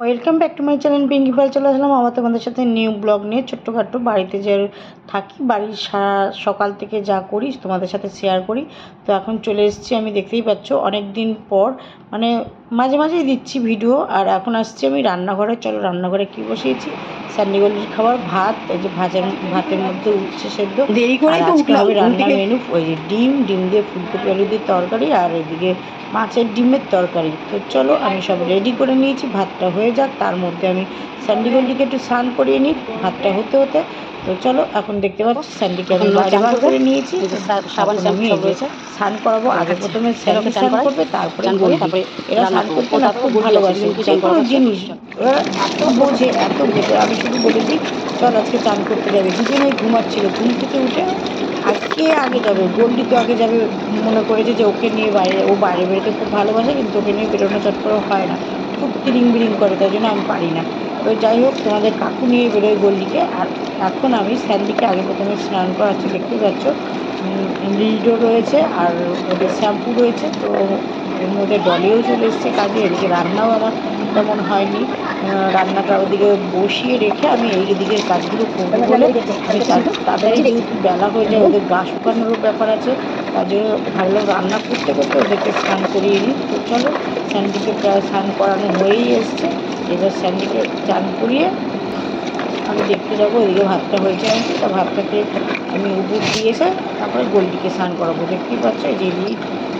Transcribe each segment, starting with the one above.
Welcome back to my channel Pinki Pal চলে আসলাম আমার তোমাদের সাথে নিউ ব্লগ নিয়ে, ছোট্টখাটো বাড়িতে যে থাকি, বাড়ির সারা সকাল থেকে যা করি, তোমাদের সাথে শেয়ার করি। তো এখন চলে এসেছি, আমি দেখতেই পাচ্ছ অনেক দিন পর মানে মাঝে মাঝেই দিচ্ছি ভিডিও আর এখন আসছি আমি রান্নাঘরে। চলো রান্নাঘরে কি বসিয়েছি? স্যান্ডিগলির খাবার ভাত এই যে ভাজার ভাতের মধ্যে উচ্ছে সেদ্ধ। দেরি করে তো উঠলাম হবে রান্নার মেনু ওই যে ডিম ডিম দিয়ে ফুলকপি আলু দিয়ে তরকারি আর এদিকে মাছের ডিমের তরকারি। তো চলো আমি সব রেডি করে নিয়েছি ভাতটা হয়ে যাক। তার মধ্যে আমি স্যান্ডিগন্ডিকে একটু স্নান করিয়ে নিই ভাতটা হতে হতে। তো চলো এখন দেখতে পাচ্ছি স্যান্ডিকে আমি চান করে নিয়েছি। সাবান শ্যাম্পু রয়েছে। স্নান করাবো আগে প্রথমে স্যান্ডি স্নান করবে তারপরে চান তারপরে এরা স্নান করতে না খুব ভালোবাসে। যে কোনো জিনিস ওরা এত বোঝে এত বোঝে। আমি শুধু বলে দিই চল আজকে চান করতে যাবে। দুজনেই ঘুমাচ্ছিল ঘুম থেকে উঠে আর কে আগে যাবে। গন্ডি তো আগে যাবে মনে করেছে যে ওকে নিয়ে বাইরে ও বাইরে বেরোতে খুব ভালোবাসে কিন্তু ওকে নিয়ে বেরোনো চট করে হয় না। খুব তিরিং বিরিং করে তাই জন্য আমি পারি না। তো যাই হোক, তোমাদের কাকু নিয়ে বেরোয় গল্লিকে। আর এখন আমি স্যান্ডিকে আগে প্রথমে স্নান করাচ্ছি, দেখতে পাচ্ছ। লিডো রয়েছে আর ওদের শ্যাম্পু রয়েছে, তো এর মধ্যে ডলেও চলে এসছে কাজে। এদিকে রান্নাও আমার তেমন হয়নি। রান্নাটা ওদিকে বসিয়ে রেখে আমি এই দিকের কাজগুলো করব বলে তাড়াতাড়ি যেহেতু বেলা হয়ে যায়, ওদের গা শুকানোরও ব্যাপার আছে। জন্য ভালো রান্না করতে করতে ওদেরকে স্নান করিয়ে নিই। তো চলো, স্যান্ডিকে প্রায় স্নান করানো হয়েই এসছে। এবার স্যান্ডিকে চান করিয়ে আমি দেখতে যাব, এদিকে ভাতটা হয়েছে নাকি? তা ভাতটাকে আমি উপর দিয়ে এসে তারপরে গোলটিকে স্নান করাবো। দেখতেই পাচ্ছ যে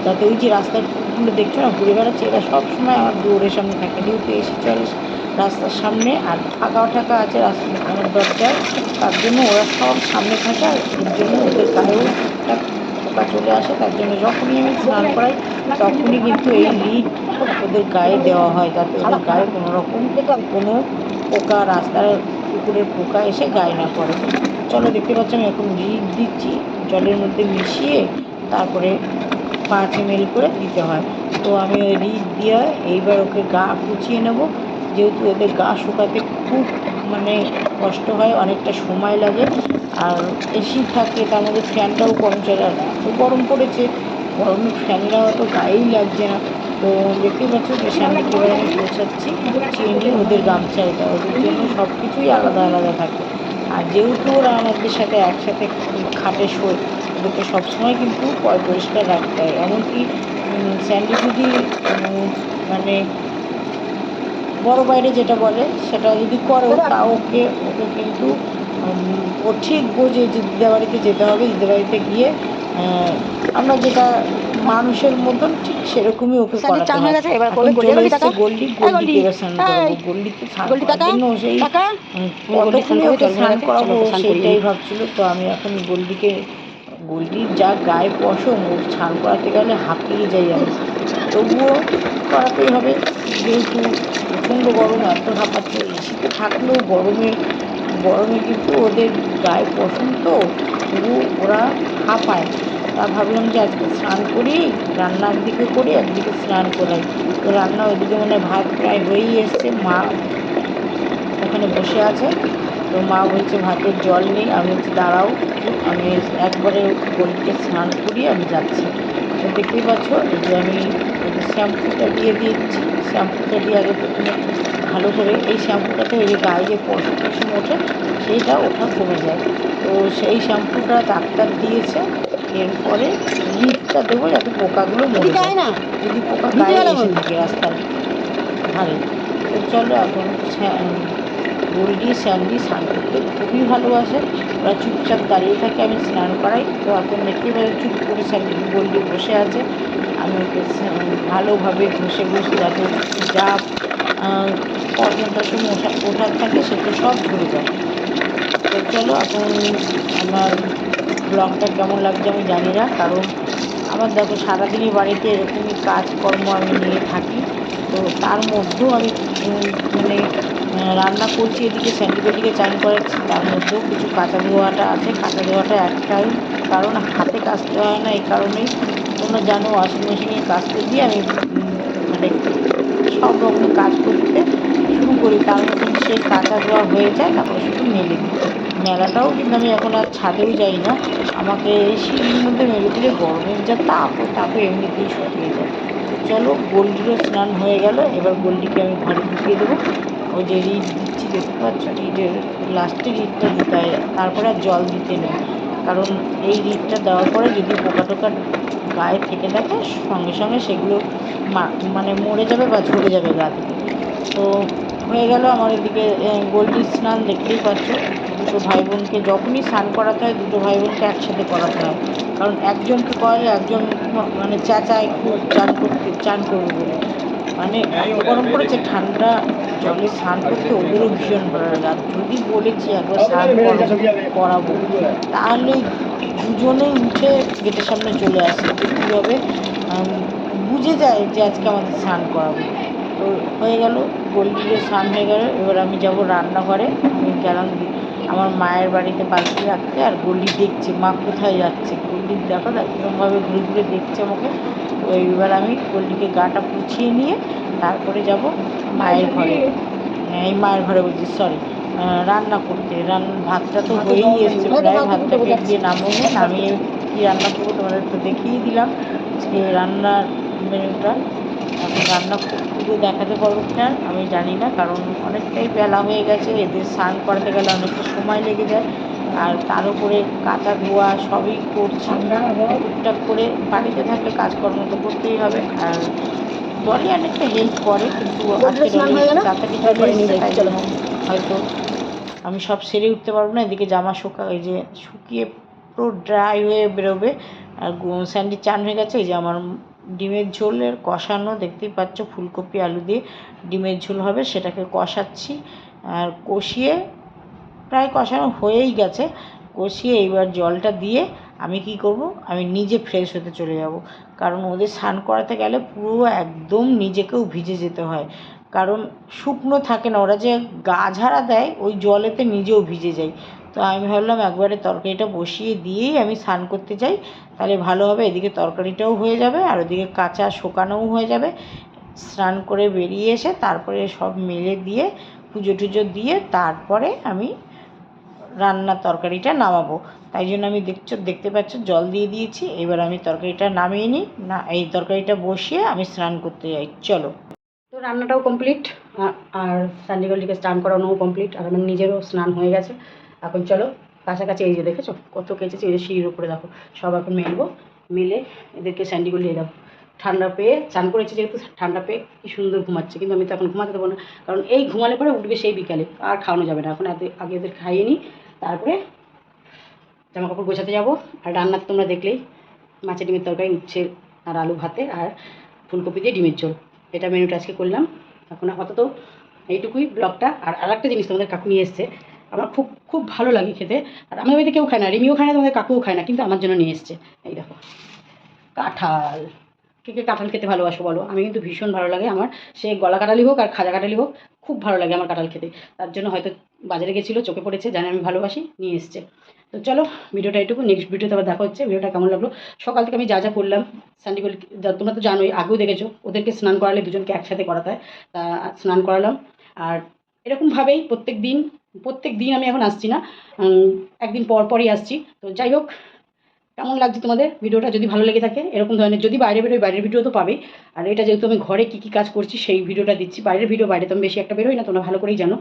যাতে ওই যে রাস্তাগুলো দেখছ না, ঘুরে বেড়াচ্ছে, এরা সবসময় আমার দৌড়ের সামনে থাকে। যেহেতু এসে চলে রাস্তার সামনে, আর ফাঁকা ঠাকা আছে রাস্তা আমার দরজায়, তার জন্য ওরা সব সামনে থাকে, আর এর জন্য ওদের গায়েও পোকা চলে আসে তার জন্য যখনই আমি স্নান করাই তখনই কিন্তু এই লিড ওদের গায়ে দেওয়া হয়। যাতে ওদের গায়ে কোনো রকম কোনো পোকা রাস্তার কুকুরের পোকা এসে গায়ে না পড়ে। চলো দেখতে পাচ্ছ আমি এখন লিড দিচ্ছি জলের মধ্যে মিশিয়ে তারপরে পাঁচ এম করে দিতে হয়। তো আমি ওই লিড দিয়ে এইবার ওকে গা কুচিয়ে নেব। যেহেতু ওদের গা শুকাতে খুব মানে কষ্ট হয় অনেকটা সময় লাগে। আর এসি থাকে তার মধ্যে ফ্যানটাও কম চলে আর এত গরম পড়েছে গরমে ফ্যানটা অত গায়েই লাগছে না। তো দেখতেই পাচ্ছ যে স্যান্ডিকে এবার আমি পৌঁছাচ্ছি গুছিয়ে ওদের গামছা এটা ওদের জন্য সব কিছুই আলাদা আলাদা থাকে। আর যেহেতু ওরা আমাদের সাথে একসাথে খাটে শোয় ওদেরকে সবসময় কিন্তু পরিষ্কার রাখতে হয়। এমনকি উম, স্যান্ডি যদি মানে বড় বাইরে যেটা বলে সেটা যদি করে তা ওকে ওকে কিন্তু ও ঠিক বোঝে যে দিদাবাড়িতে যেতে হবে দিদাবাড়িতে গিয়ে আমরা যেটা মানুষের মতন ঠিক সেরকমই ওকে করাতে এবার করবে গল্লি, গল্লি গল্লি গল্লি, গল্লি টাকা, সেই টাকা কতক্ষণে স্নান করাবো সেটাই ভাবছিল তো আমি এখন গোল্ডিকে গোল্ডির যা গায়ে পশম ওর স্নান করাতে গেলে হাঁপিয়ে যাই আমি। তবুও করাতেই হবে। যেহেতু প্রচণ্ড গরম এত হাঁপাচ্ছে এসিতে থাকলেও গরমে গরমে কিন্তু ওদের গায়ে পশম তো তবু ওরা হাঁপায়। তা ভাবলাম যে আজকে স্নান করি রান্না একদিকে করি, একদিকে স্নান করাই। তো রান্না ওইদিকে মানে ভাত প্রায় হয়েই এসছে। মা ওখানে বসে আছে। তো মা বলছে, ভাতের জল নেই, আমি বলছি, দাঁড়াও, আমি একবারে গলিতে স্নান করিয়ে আমি যাচ্ছি। দেখতেই পাচ্ছ এই যে আমি শ্যাম্পুটা দিয়ে দিয়েছি শ্যাম্পুটা দিয়ে আগে প্রথমে ভালো করে এই শ্যাম্পুটাতে ওই যে গায়ে যে পশম ওঠে সেইটা ওঠা কমে যায়। তো সেই শ্যাম্পুটা ডাক্তার দিয়েছে এরপরে লিপটা দেবো যাতে পোকাগুলো মরে যায়। না? যদি পোকা গায়ে এসে থাকে রাস্তার ধারে তো চলো এখন গোল্ডি স্যান্ডি করতে খুবই ভালোবাসে। ওরা চুপচাপ দাঁড়িয়ে থাকে, আমি স্নান করাই। তো এখন একেবারে চুপ করে স্যান্ডি গোল্ডি বসে আছে। আমি ওকে ভালোভাবে ঘষে ঘষে যাতে যা পর্যন্ত ওঠা, ওঠার থাকে সেটা সব ধরে যায়। তো চলো, এখন আমার ব্লগটা কেমন লাগছে আমি জানি না, কারণ আমার দেখো, সারাদিনই বাড়িতে এরকমই কাজকর্ম আমি নিয়ে থাকি। তো তার মধ্যেও আমি মানে রান্না করছি, এদিকে স্যান্ডিবেটিকে চান করাচ্ছি, তার মধ্যেও কিছু কাঁচা ধোয়াটা আছে। কাঁচা ধোয়াটা একটাই কারণ হাতে কাচতে হয় না, এই কারণেই তোমরা জানো ওয়াশিং মেশিনে কাচতে দিয়ে আমি মানে সব রকম কাজ করতে শুরু করি। তার মতন সে কাঁচা ধোয়া হয়ে যায়, তারপরে শুধু মেলে দিই। মেলাটাও কিন্তু আমি এখন আর ছাদেও যাই না। আমাকে এই সিঁড়ির মধ্যে মেলে দিলে গরমের যা তাপ ও তাপে এমনিতেই শুকিয়ে যায়। চলো গোল্ডিরও স্নান হয়ে গেল, এবার গোল্ডিকে আমি ঘরে ঢুকিয়ে দেবো। ওই যে রিড দিচ্ছি দেখতে পাচ্ছ? রিডের লাস্টে রিডটা দিতে হয় তারপরে আর জল দিতে নেই। কারণ এই রিডটা দেওয়ার পরে যদি পোকা টোকা গায়ে থেকে থাকে সঙ্গে সঙ্গে সেগুলো মানে মরে যাবে বা ঝরে যাবে গা থেকে। তো হয়ে গেল আমার এদিকে গোল্ডি স্নান দেখতেই পাচ্ছ। দুটো ভাই বোনকে যখনই স্নান করাতে হয়, দুটো ভাই বোনকে একসাথে করাতে হয়। কারণ একজনকে করালে একজন মানে চেঁচায় খুব চান করতে, চান করবে বলে। মানে গরম পড়েছে, ঠান্ডা, জলে স্নান করতে ওদেরও ভীষণ ভালো লাগে। আর যদি বলেছি একবার স্নান করো- করাবো, তাহলে দুজনেই উঠে গেটের সামনে চলে আসে। কীভাবে? বুঝে যায় যে আজকে আমাদের স্নান করাবো। তো হয়ে গেল গোল্ডিরও স্নান হয়ে গেল, এবার আমি যাব রান্নাঘরে, আমি গেলাম আমার মায়ের বাড়িতে বালতি রাখতে আর গল্লি দেখছে মা কোথায় যাচ্ছে? গল্লির দেখো না কীরকমভাবে ঘুরে ঘুরে দেখছে আমাকে। তো এবার আমি গল্লিকে গাটা পুছিয়ে নিয়ে তারপরে যাব মায়ের ঘরে। এই মায়ের ঘরে বলছি সরি রান্না করতে। রান ভাতটা তো হয়েই এসছে প্রায় ভাতটাকে দিয়ে নামিয়ে নামিয়ে কী রান্না করব তোমাদের তো দেখিয়ে দিলাম। আজকে রান্নার মেনুটা এখন রান্না পুরো দেখাতে পারব কিনা আমি জানি না কারণ অনেকটাই বেলা হয়ে গেছে এদের স্নান করাতে গেলে অনেকটা সময় লেগে যায় আর তার উপরে কাঁচা ধোয়া সবই করছি। টুকটাক করে বাড়িতে থাকলে কাজকর্ম তো করতেই হবে আর ডলি অনেকটা হেল্প করে কিন্তু হয়ে? তাড়াতাড়ি হয়তো আমি সব সেরে উঠতে পারব না এদিকে জামা শুকা এই যে শুকিয়ে পুরো ড্রাই হয়ে বেরোবে আর স্যান্ডি চান হয়ে গেছে এই যে আমার ডিমের ঝোলের কষানো, দেখতেই পাচ্ছ ফুলকপি, আলু দিয়ে ডিমের ঝোল হবে, সেটাকে কষাচ্ছি। আর কষিয়ে, প্রায় কষানো হয়েই গেছে। কষিয়ে এইবার জলটা দিয়ে আমি কি করব? আমি নিজে ফ্রেশ হতে চলে যাব। কারণ ওদের স্নান করাতে গেলে পুরো একদম নিজেকেও ভিজে যেতে হয়। কারণ শুকনো থাকে না, ওরা যে গা ঝাড়া দেয়, ওই জলেতে নিজেও ভিজে যাই তো আমি ভাবলাম একবারে তরকারিটা বসিয়ে দিয়েই আমি স্নান করতে যাই। তাহলে ভালো হবে, এদিকে তরকারিটাও হয়ে যাবে আর ওদিকে কাঁচা শুকানোও হয়ে যাবে। স্নান করে বেরিয়ে এসে তারপরে সব মেলে দিয়ে, পুজো টুজো দিয়ে তারপরে আমি রান্নার তরকারিটা নামাবো। তাই জন্য আমি দেখছ, দেখতে পাচ্ছ জল দিয়ে দিয়েছি। এবার আমি তরকারিটা নামিয়ে নিই। না, এই তরকারিটা বসিয়ে আমি স্নান করতে যাই। চলো। তো রান্নাটাও কমপ্লিট আর সান্ডিগলটিকে স্নান করানোও কমপ্লিট আর আমার নিজেরও স্নান হয়ে গেছে। এখন চলো কাছাকাছি এই যে দেখেছ? কত কেচেছি এই যে সিঁড়ির উপরে দেখো। সব এখন মেলবো। মেলে এদেরকে স্যান্ডিগল দিয়ে দাও ঠান্ডা পেয়ে চান করেছে যেহেতু ঠান্ডা পেয়ে কি সুন্দর ঘুমাচ্ছে, কিন্তু আমি তো এখন ঘুমাতে দেবো না। কারণ এই ঘুমালে পরে উঠবে সেই বিকালে, আর খাওয়ানো যাবে না। এখন এত- আগে ওদের খাইয়ে নিই, তারপরে জামা কাপড় গোছাতে যাব। আর রান্না তোমরা দেখলেই, মাছের ডিমের তরকারি, উচ্ছে আর আলু ভাতে আর ফুলকপি দিয়ে ডিমের ঝোল। এটা মেনুটা আজকে করলাম। এখন আপাতত এইটুকুই ব্লগটা। আর আরেকটা জিনিস তোমাদের কাকু নিয়ে এসছে আমার খুব খুব ভালো লাগে খেতে। আর আমাদের বাড়িতে কেউ খায় না, রিমিও খায় না, তোমাদের কাকুও খায় না, কিন্তু আমার জন্য নিয়ে এসছে। এই দেখো, কাঁঠাল। কে কে কাঁঠাল খেতে ভালোবাসো বলো? আমি কিন্তু ভীষণ ভালো লাগে আমার। সে গলা কাটালি হোক আর খাজা কাটালি হোক, খুব ভালো লাগে আমার কাঁঠাল খেতে। তার জন্য হয়তো বাজারে গেছিল, চোখে পড়েছে, জানে আমি ভালোবাসি, নিয়ে এসছে। তো চলো, ভিডিওটা এইটুকু নেক্সট ভিডিওতে আবার দেখা হচ্ছে, ভিডিওটা কেমন লাগল? সকাল থেকে আমি যা যা করলাম স্যান্ডিগল তোমরা তো জানোই, আগেও দেখেছ, ওদেরকে স্নান করালে দুজনকে একসাথে করাতে হয়। তা, স্নান করালাম। আর এরকমভাবেই প্রত্যেক দিন প্রত্যেক দিন আমি এখন আসছি না একদিন পর পরই আসছি। তো যাই হোক, কেমন লাগছে তোমাদের? ভিডিওটা যদি ভালো লেগে থাকে, এরকম ধরনের যদি বাইরে বেরোই, বাইরের ভিডিও তো পাবেই আর এটা যেহেতু আমি ঘরে কী কী কাজ করছি, সেই ভিডিওটা দিচ্ছি। বাইরের ভিডিও, বাইরে তো আমি বেশি একটা বেরোই না, তোমরা ভালো করেই জানো।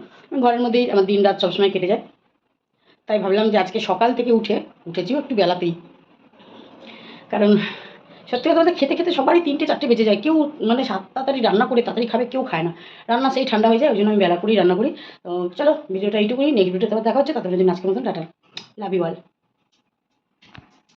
ঘরের মধ্যেই আমার দিন রাত সবসময় কেটে যায়। তাই ভাবলাম যে আজকে সকাল থেকে উঠে উঠেছিও একটু বেলাতেই। কারণ সত্যি কথা বলতে খেতে খেতে সবারই তিনটে, চারটে বেজে যায়। কেউ মানে সাত তাড়াতাড়ি রান্না করে তাড়াতাড়ি খাবে, কেউ খায় না। রান্না সেই ঠান্ডা হয়ে যায়, ওই জন্য আমি বেলা করেই রান্না করি। তো চলো, ভিডিওটা এইটুকুই নেক্সট ভিডিওতে আবার দেখা হচ্ছে তাদের জন্য আজকের মতন, টাটা। Love you all